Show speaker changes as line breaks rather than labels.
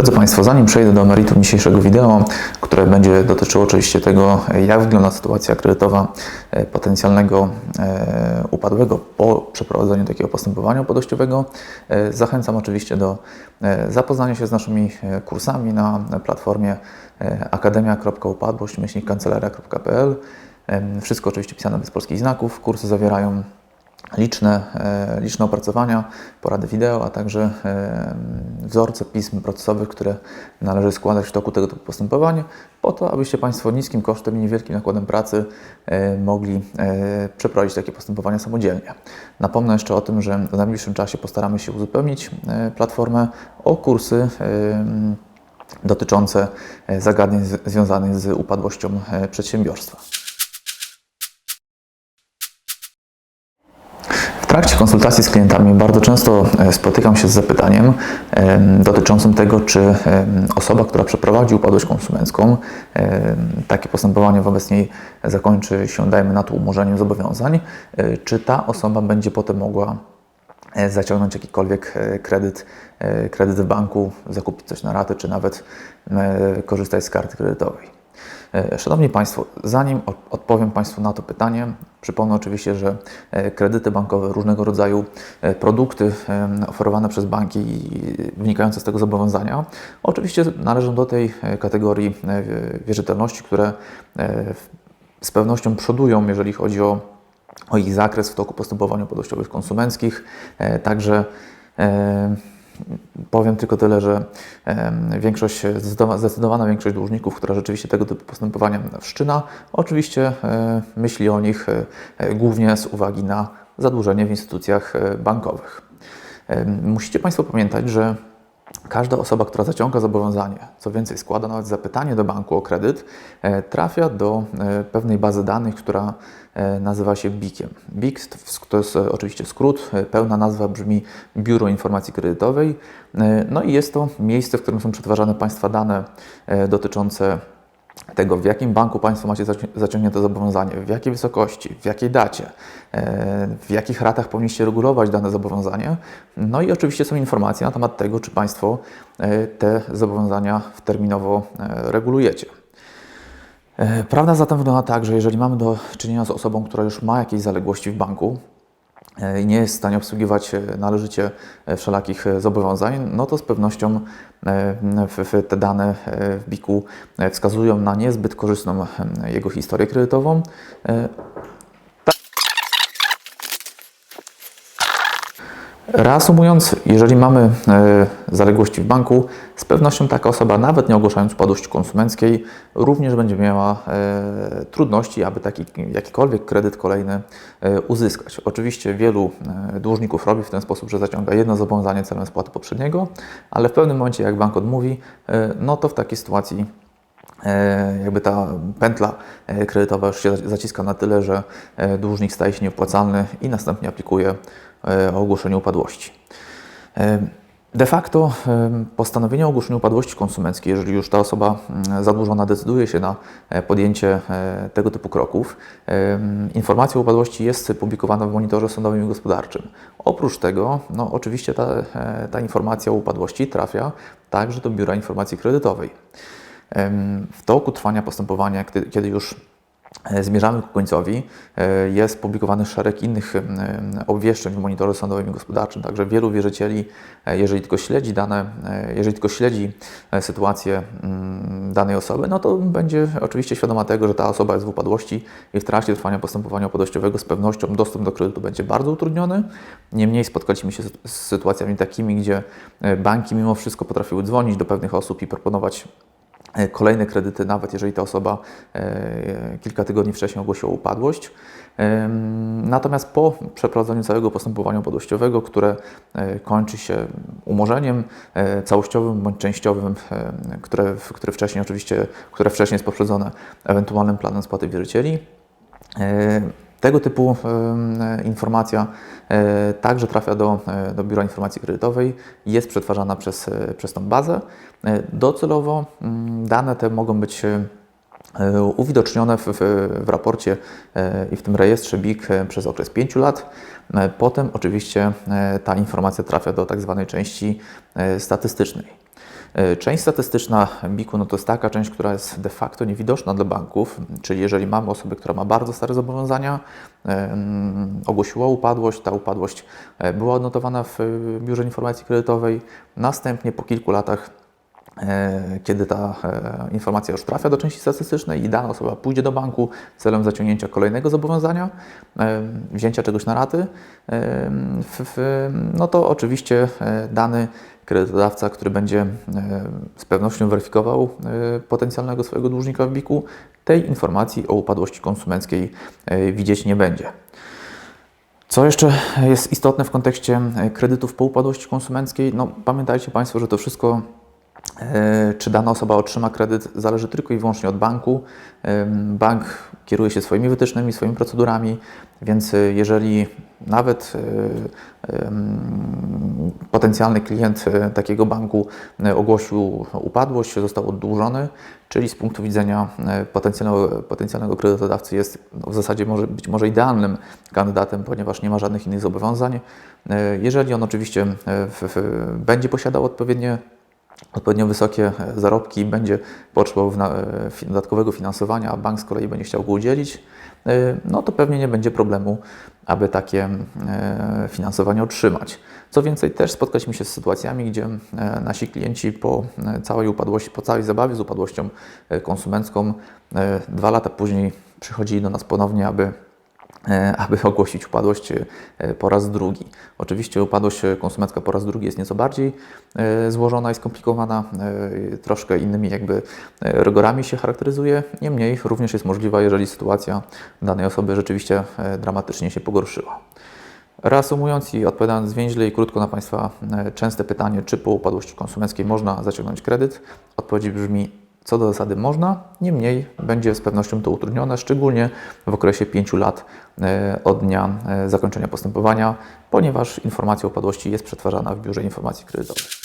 Drodzy Państwo, zanim przejdę do meritum dzisiejszego wideo, które będzie dotyczyło oczywiście tego, jak wygląda sytuacja kredytowa e, potencjalnego e, upadłego po przeprowadzeniu takiego postępowania upadłościowego, e, zachęcam oczywiście do zapoznania się z naszymi kursami na platformie akademia.upadłość-kancelaria.pl. Em, Wszystko oczywiście pisane bez polskich znaków. Kursy zawierają liczne, e, liczne opracowania, porady wideo, a także e, wzorce pism procesowych, które należy składać w toku tego typu postępowań, po to, abyście Państwo niskim kosztem i niewielkim nakładem pracy e, mogli przeprowadzić takie postępowania samodzielnie. Napomnę jeszcze o tym, że w najbliższym czasie postaramy się uzupełnić platformę o kursy dotyczące zagadnień związanych z upadłością przedsiębiorstwa. Trakcie konsultacji z klientami bardzo często e, spotykam się z zapytaniem em, dotyczącym tego, czy osoba, która przeprowadzi upadłość konsumencką, takie postępowanie wobec niej zakończy się, dajmy na to, umorzeniem zobowiązań, e, czy ta osoba będzie potem mogła e, zaciągnąć jakikolwiek kredyt, kredyt w banku, zakupić coś na raty, czy nawet korzystać z karty kredytowej. Szanowni Państwo, zanim odpowiem Państwu na to pytanie, przypomnę oczywiście, że e, kredyty bankowe, różnego rodzaju e, produkty oferowane przez banki wynikające z tego zobowiązania, oczywiście należą do tej e, kategorii wierzytelności, które z pewnością przodują, jeżeli chodzi o o ich zakres w toku postępowań upadłościowych konsumenckich. Także powiem tylko tyle, że większość, zdecydowa- zdecydowana większość dłużników, która rzeczywiście tego typu postępowania wszczyna, oczywiście e, myśli o nich e, głównie z uwagi na zadłużenie w instytucjach e, bankowych. Musicie Państwo pamiętać, że Każda osoba, która zaciąga zobowiązanie, co więcej, składa nawet zapytanie do banku o kredyt, e, trafia do e, pewnej bazy danych, która e, nazywa się BIK-iem. BIK to jest oczywiście skrót, pełna nazwa brzmi Biuro Informacji Kredytowej. No i jest to miejsce, w którym są przetwarzane Państwa dane dotyczące tego, w jakim banku Państwo macie zaci- zaciągnięte zobowiązanie, w jakiej wysokości, w jakiej dacie, e, w jakich ratach powinniście regulować dane zobowiązanie. No i oczywiście są informacje na temat tego, czy Państwo e, te zobowiązania terminowo e, regulujecie. Prawda zatem wygląda tak, że jeżeli mamy do czynienia z osobą, która już ma jakieś zaległości w banku, i nie jest w stanie obsługiwać e, należycie e, wszelakich e, zobowiązań, no to z pewnością e, te dane e, w BIK-u e, wskazują na niezbyt korzystną e, jego historię kredytową. Reasumując, jeżeli mamy e, zaległości w banku, z pewnością taka osoba, nawet nie ogłaszając upadłości konsumenckiej, również będzie miała e, trudności, aby taki jakikolwiek kredyt kolejny e, uzyskać. Oczywiście wielu dłużników robi w ten sposób, że zaciąga jedno zobowiązanie celem spłaty poprzedniego, ale w pewnym momencie, jak bank odmówi, no to w takiej sytuacji jakby ta pętla kredytowa już się zaciska na tyle, że dłużnik staje się nieopłacalny i następnie aplikuje o ogłoszenie upadłości. E, De facto e, postanowienie o ogłoszeniu upadłości konsumenckiej, jeżeli już ta osoba mm, zadłużona decyduje się na e, podjęcie e, tego typu kroków, e, informacja o upadłości jest publikowana w monitorze sądowym i gospodarczym. Oprócz tego, no, oczywiście ta, e, ta informacja o upadłości trafia także do Biura Informacji Kredytowej. W toku trwania postępowania, kiedy, już e, zmierzamy ku końcowi, e, jest publikowany szereg innych em, obwieszczeń w monitorze sądowym i gospodarczym. Także wielu wierzycieli, e, jeżeli tylko śledzi dane, e, jeżeli tylko śledzi e, sytuację mm, danej osoby, no to będzie oczywiście świadoma tego, że ta osoba jest w upadłości i w trakcie trwania postępowania upadłościowego z pewnością dostęp do kredytu będzie bardzo utrudniony. Niemniej spotkaliśmy się z sytuacjami takimi, gdzie e, banki mimo wszystko potrafiły dzwonić do pewnych osób i proponować e, kolejne kredyty, nawet jeżeli ta osoba e, kilka tygodni wcześniej ogłosiła upadłość. Natomiast po przeprowadzeniu całego postępowania upadłościowego, które e, kończy się umorzeniem e, całościowym bądź częściowym, e, które, które wcześniej oczywiście, które wcześniej jest poprzedzone ewentualnym planem spłaty wierzycieli, E, Tego typu informacja e, także trafia do, e, do Biura Informacji Kredytowej, jest przetwarzana przez, e, przez tą bazę. Docelowo mm, dane te mogą być uwidocznione w, w, raporcie i w tym rejestrze BIK przez okres 5 lat. Potem oczywiście ta informacja trafia do tak zwanej części statystycznej. E, Część statystyczna BIK-u no to jest taka część, która jest de facto niewidoczna dla banków, czyli jeżeli mamy osobę, która ma bardzo stare zobowiązania, e, mm, ogłosiła upadłość, ta upadłość e, była odnotowana w Biurze Informacji Kredytowej, następnie po kilku latach kiedy ta e, informacja już trafia do części statystycznej i dana osoba pójdzie do banku celem zaciągnięcia kolejnego zobowiązania, e, wzięcia czegoś na raty, e, no to oczywiście e, dany kredytodawca, który będzie e, z pewnością weryfikował e, potencjalnego swojego dłużnika w BIK-u, tej informacji o upadłości konsumenckiej e, widzieć nie będzie. Co jeszcze jest istotne w kontekście e, kredytów po upadłości konsumenckiej? No, pamiętajcie Państwo, że to wszystko, e, czy dana osoba otrzyma kredyt, zależy tylko i wyłącznie od banku. Bank kieruje się swoimi wytycznymi, swoimi procedurami, więc e, jeżeli nawet e, potencjalny klient e, takiego banku e, ogłosił upadłość, został oddłużony, czyli z punktu widzenia e, potencjalnego, potencjalnego kredytodawcy jest no, w zasadzie może być może idealnym kandydatem, ponieważ nie ma żadnych innych zobowiązań. E, Jeżeli on oczywiście e, w, w, będzie posiadał odpowiednie odpowiednio wysokie e, zarobki, będzie potrzebował e, dodatkowego finansowania, a bank z kolei będzie chciał go udzielić, e, no to pewnie nie będzie problemu, aby takie finansowanie otrzymać. Co więcej, też spotkaliśmy się z sytuacjami, gdzie nasi klienci po całej upadłości, po całej zabawie z upadłością konsumencką, dwa lata później przychodzili do nas ponownie, aby aby ogłosić upadłość e, po raz drugi. Oczywiście upadłość konsumencka po raz drugi jest nieco bardziej e, złożona i skomplikowana, e, troszkę innymi jakby e, rygorami się charakteryzuje. Niemniej również jest możliwa, jeżeli sytuacja danej osoby rzeczywiście e, dramatycznie się pogorszyła. Reasumując i odpowiadając zwięźle i krótko na Państwa e, częste pytanie, czy po upadłości konsumenckiej można zaciągnąć kredyt, odpowiedź brzmi co do zasady można, niemniej będzie z pewnością to utrudnione, szczególnie w okresie 5 lat e, od dnia e, zakończenia postępowania, ponieważ informacja o upadłości jest przetwarzana w Biurze Informacji Kredytowej.